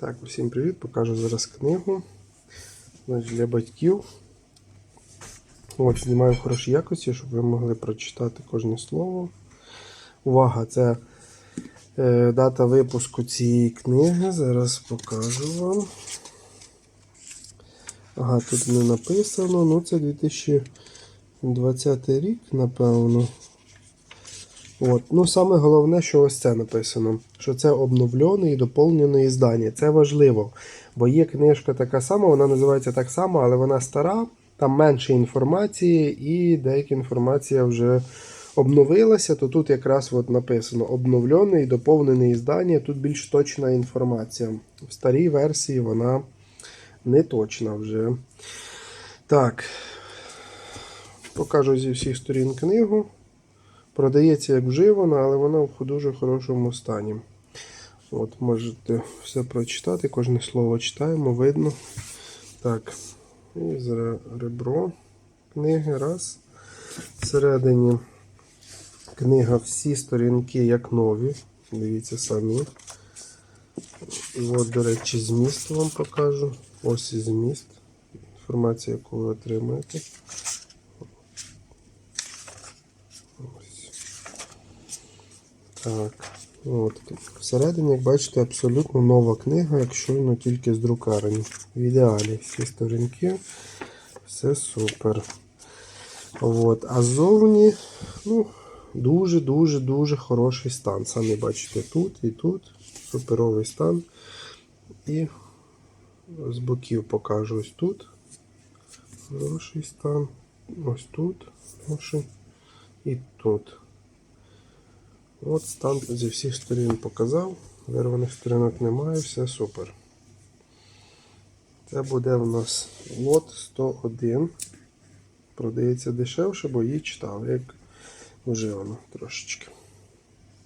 Так, усім привіт! Покажу зараз книгу Значить, для батьків. От, знімаю в хорошій якості, щоб ви могли прочитати кожне слово. Увага! Це е, дата випуску цієї книги. Зараз покажу вам. Ага, тут не написано. Ну, це 2020 рік, напевно. От. Ну, саме головне, що ось це написано, що це обновлене і доповнене іздання. Це важливо. Бо є книжка така сама, вона називається так само, але вона стара, там менше інформації, і деяка інформація вже обновилася, то тут якраз от написано обновлене і доповнене іздання. Тут більш точна інформація. В старій версії вона не точна вже. Так. Покажу зі всіх сторін книгу. Продається як вживана, але вона в дуже хорошому стані. От, можете все прочитати, кожне слово читаємо, видно. Так, і зре- ребро книги. Раз. Всередині книга всі сторінки як нові. Дивіться самі. От, до речі, зміст вам покажу. Ось і зміст. Інформація, яку ви отримаєте. Так. От. Всередині, як бачите, абсолютно нова книга, як щойно тільки з друкарні. В ідеалі всі сторінки. Все супер. От. А ззовні, ну, дуже-дуже-дуже хороший стан. Самі бачите тут і тут. Суперовий стан. І з боків покажу ось тут. Хороший стан. Ось тут. Хороший. І тут. От стан зі всіх сторін показав. Вирваних сторінок немає, все супер. Це буде в нас лот 101. Продається дешевше, бо її читав, як вживано трошечки.